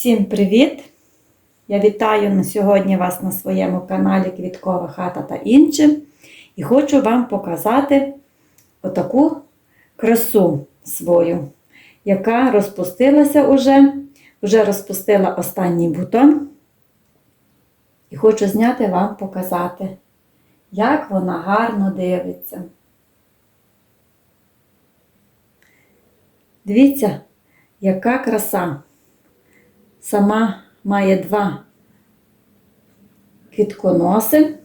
Всім привіт! Я вітаю на сьогодні вас на своєму каналі Квіткова хата та інше. І хочу вам показати отаку красу свою, яка розпустилася уже, вже розпустила останній бутон. І хочу зняти вам показати, як вона гарно дивиться. Дивіться, яка краса. Сама має два квітконоси.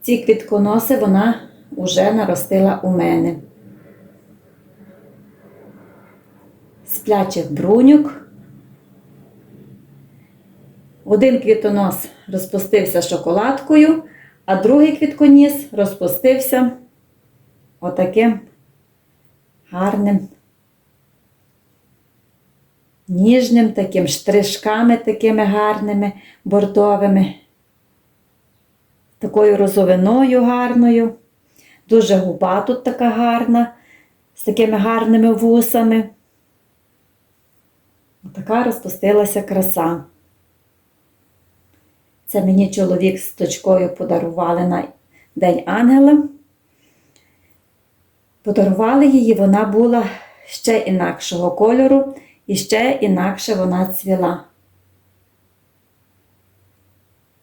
Ці квітконоси вона вже наростила у мене. Сплячих бруньок. Один квітонос розпустився шоколадкою, а другий квітконіс розпустився отаким гарним ніжним таким штришками такими гарними, бордовими, такою розовиною гарною. Дуже губа тут така гарна, з такими гарними вусами. Така розпустилася краса. Це мені чоловік з точкою подарували на День Ангела. Подарували її, вона була ще інакшого кольору. І ще інакше вона цвіла.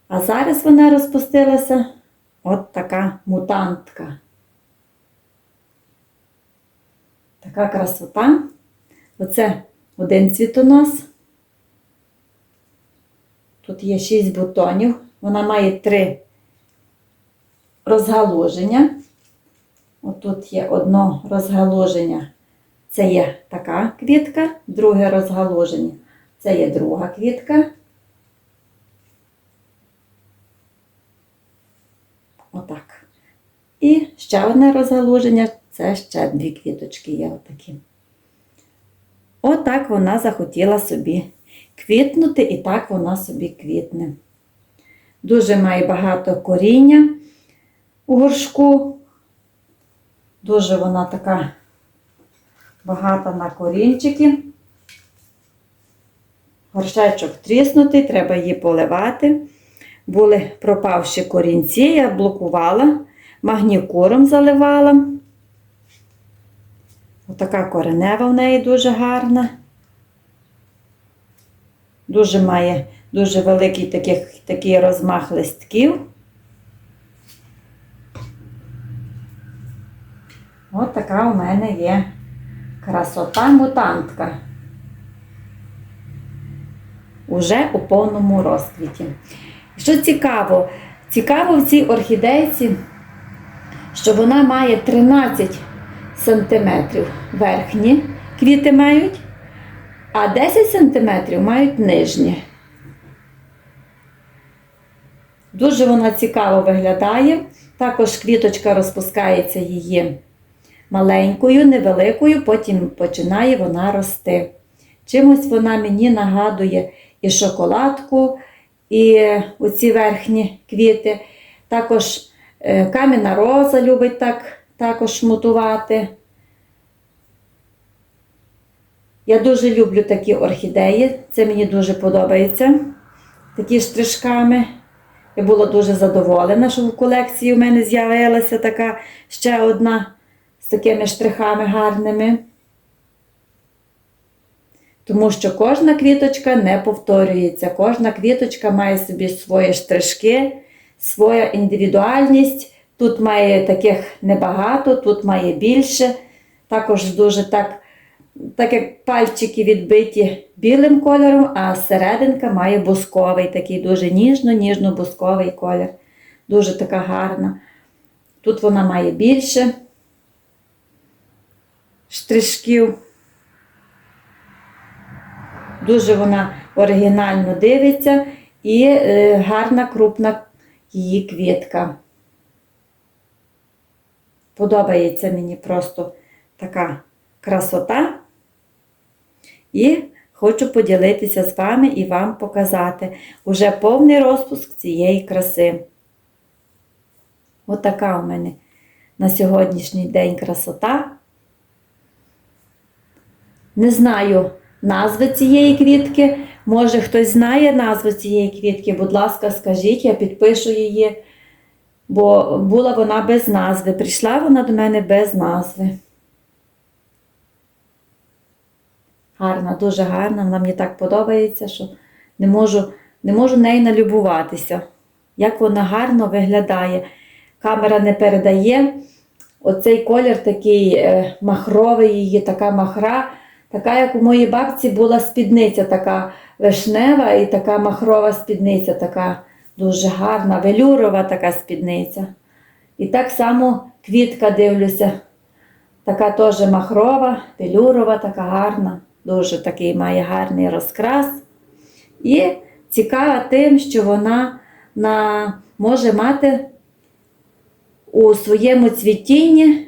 А зараз вона розпустилася от така мутантка. Така красота. Оце один цвітонос. Тут є шість бутонів. Вона має три розгалуження. Отут є одно розгалуження. Це є така квітка, друге розгалуження. Це є друга квітка. Отак. І ще одне розгалуження це ще дві квіточки є отакі. Отак вона захотіла собі квітнути, і так вона собі квітне. Дуже має багато коріння у горшку. Дуже вона така багато на корінчики. Горшечок тріснутий, треба її поливати. Були пропавші корінці, я блокувала, магнікуром заливала. Отака коренева в неї дуже гарна. Дуже має дуже великий такий, такий розмах листків. От така у мене є Красота мутантка. Уже у повному розквіті. Що цікаво, цікаво в цій орхідейці, що вона має 13 см верхні квіти мають, а 10 см мають нижні. Дуже вона цікаво виглядає. Також квіточка розпускається її маленькою, невеликою, потім починає вона рости. Чимось вона мені нагадує і шоколадку, і оці верхні квіти. Також е, кам'яна роза любить так, також мутувати. Я дуже люблю такі орхідеї, це мені дуже подобається. Такі штришками. Я була дуже задоволена, що в колекції у мене з'явилася така ще одна з такими штрихами гарними. Тому що кожна квіточка не повторюється, кожна квіточка має собі свої штришки, своя індивідуальність. Тут має таких небагато, тут має більше. Також дуже так, так як пальчики відбиті білим кольором, а серединка має бусковий, такий дуже ніжно-ніжно-бусковий колір. Дуже така гарна. Тут вона має більше штришків. Дуже вона оригінально дивиться і е, гарна крупна її квітка. Подобається мені просто така красота. І хочу поділитися з вами і вам показати уже повний розпуск цієї краси. Отака у мене на сьогоднішній день красота. Не знаю, назви цієї квітки. Може, хтось знає назву цієї квітки, будь ласка, скажіть, я підпишу її. Бо була вона без назви. Прийшла вона до мене без назви. Гарна, дуже гарна. Вона мені так подобається, що не можу, не можу нею налюбуватися. Як вона гарно виглядає. Камера не передає. Оцей колір такий е, махровий, її така махра, така, як у моїй бабці була спідниця, така вишнева і така махрова спідниця, така дуже гарна, велюрова така спідниця. І так само квітка дивлюся, така теж махрова, велюрова, така гарна, дуже такий має гарний розкрас. І цікава тим, що вона на, може мати у своєму цвітінні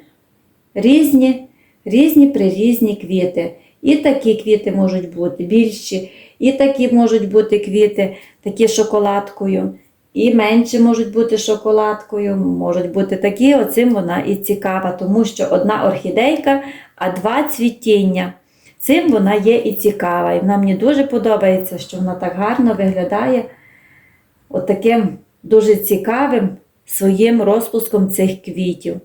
різні, різні прирізні квіти. І такі квіти можуть бути більші, і такі можуть бути квіти, такі шоколадкою, і менші можуть бути шоколадкою, можуть бути такі, оцим вона і цікава, тому що одна орхідейка, а два цвітіння. Цим вона є і цікава. І вона мені дуже подобається, що вона так гарно виглядає отаким дуже цікавим своїм розпуском цих квітів.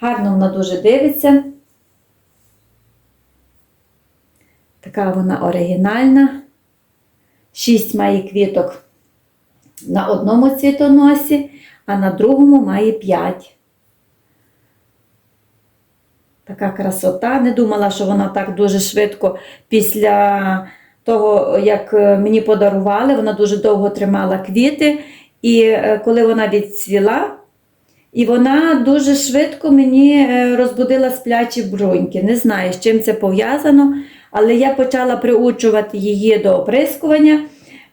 Гарно вона дуже дивиться. Така вона оригінальна. Шість має квіток на одному цвітоносі, а на другому має п'ять. Така красота. Не думала, що вона так дуже швидко після того, як мені подарували, вона дуже довго тримала квіти. І е, коли вона відцвіла, і вона дуже швидко мені е, розбудила сплячі бруньки. Не знаю, з чим це пов'язано, але я почала приучувати її до оприскування.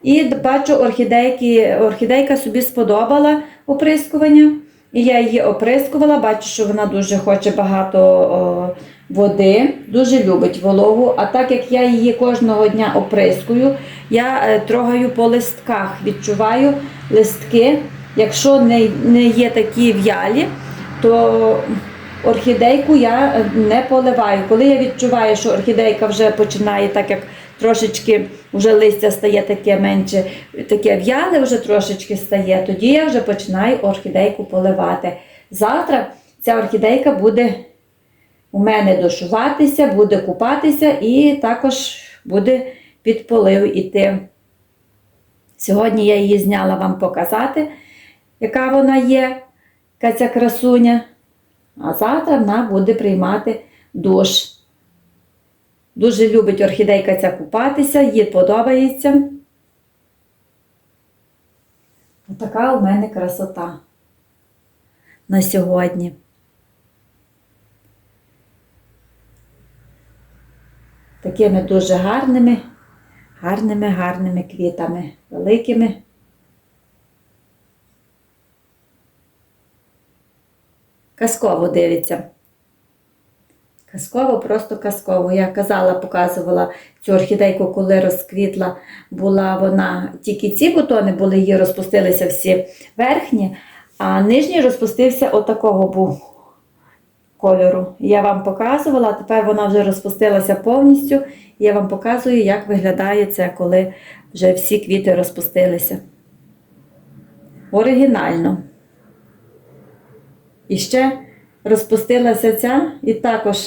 І бачу, орхідейки, орхідейка собі сподобала оприскування. І я її оприскувала, бачу, що вона дуже хоче багато о, води, дуже любить вологу. А так як я її кожного дня оприскую, я е, трогаю по листках, відчуваю листки. Якщо не, не є такі в'ялі, то орхідейку я е, не поливаю. Коли я відчуваю, що орхідейка вже починає, так як трошечки вже листя стає таке менше, таке в'яле вже трошечки стає, тоді я вже починаю орхідейку поливати. Завтра ця орхідейка буде у мене дошуватися, буде купатися і також буде під полив іти. Сьогодні я її зняла вам показати, яка вона є, яка ця красуня. А завтра вона буде приймати душ. Дуже любить орхідейка ця купатися, їй подобається. Така у мене красота на сьогодні. Такими дуже гарними, гарними, гарними квітами, великими. Казково дивиться. Казково, просто казково. Я казала, показувала цю орхідейку, коли розквітла, була вона, тільки ці бутони були, її розпустилися всі верхні, а нижній розпустився отакого був кольору. Я вам показувала, тепер вона вже розпустилася повністю. Я вам показую, як виглядає це, коли вже всі квіти розпустилися. Оригінально. І ще розпустилася ця і також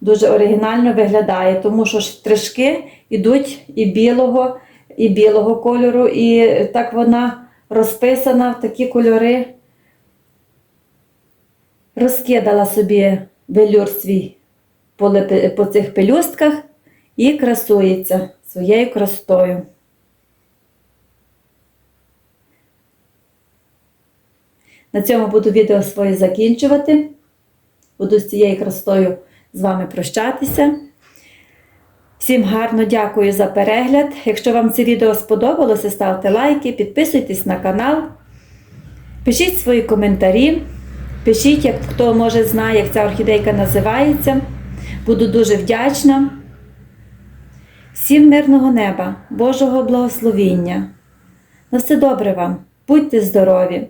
дуже оригінально виглядає, тому що штришки йдуть і білого, і білого кольору, і так вона розписана в такі кольори. Розкидала собі велюр свій по, цих пелюстках і красується своєю красотою. На цьому буду відео своє закінчувати. Буду з цією красотою з вами прощатися. Всім гарно дякую за перегляд. Якщо вам це відео сподобалося, ставте лайки, підписуйтесь на канал, пишіть свої коментарі, пишіть, як хто може знає, як ця орхідейка називається. Буду дуже вдячна. Всім мирного неба, Божого благословіння. На все добре вам, будьте здорові!